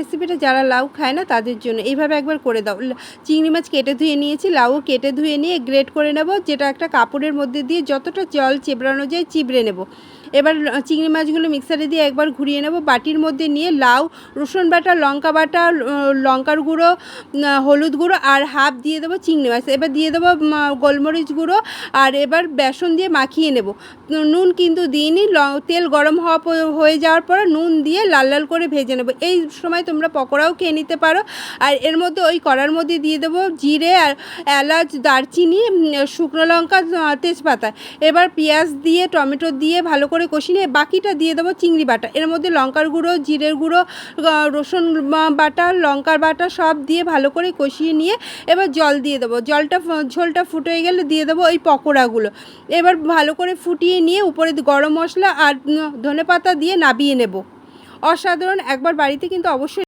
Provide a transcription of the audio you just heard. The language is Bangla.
রেসিপিটা যারা লাউ খায় না, তাদের জন্য। এইভাবে একবার করে দাও। চিংড়ি মাছ কেটে ধুয়ে নিয়েছি, লাউও কেটে ধুয়ে নিয়ে গ্রেট করে নেব, যেটা একটা কাপড়ের মধ্যে দিয়ে যতটা জল চেবড়ানো যায়, চিবড়ে নেব। এবার চিংড়ি মাছগুলো মিক্সারে দিয়ে একবার ঘুরিয়ে নেব। বাটির মধ্যে নিয়ে লাউ, রসুন বাটা, লঙ্কা বাটা লঙ্কার গুঁড়ো হলুদ গুঁড়ো আর হাফ দিয়ে দেবো চিংড়ি মাছ। এবার দিয়ে দেবো গোলমরিচ গুঁড়ো আর এবার বেসন দিয়ে মাখিয়ে নেব। নুন কিন্তু দিইনি তেল গরম হওয়া হয়ে যাওয়ার পরে নুন দিয়ে লাল লাল করে ভেজে নেব। এই সময় তোমরা পকোড়াও খেয়ে নিতে পারো। আর এর মধ্যে ওই কড়ার মধ্যে দিয়ে দেবো জিরে আর এলাচ, দারচিনি শুকনো লঙ্কা তেজপাতা। এবার পেঁয়াজ দিয়ে, টমেটো দিয়ে ভালো করে কষিয়ে নিয়ে বাকিটা দিয়ে দেবো চিংড়ি বাটা। এর মধ্যে লঙ্কার গুঁড়ো, জিরের গুঁড়ো রসুন বাটা, লঙ্কার বাটা সব দিয়ে ভালো করে কষিয়ে নিয়ে এবার জল দিয়ে দেবো। জলটা ঝোলটা ফুটে গেলে দিয়ে দেবো ওই পকোড়াগুলো। এবার ভালো করে ফুটিয়ে নিয়ে উপরে গরম মশলা আর ধনে পাতা দিয়ে নাবিয়ে নেব। অসাধারণ, একবার বাড়িতে কিন্তু অবশ্যই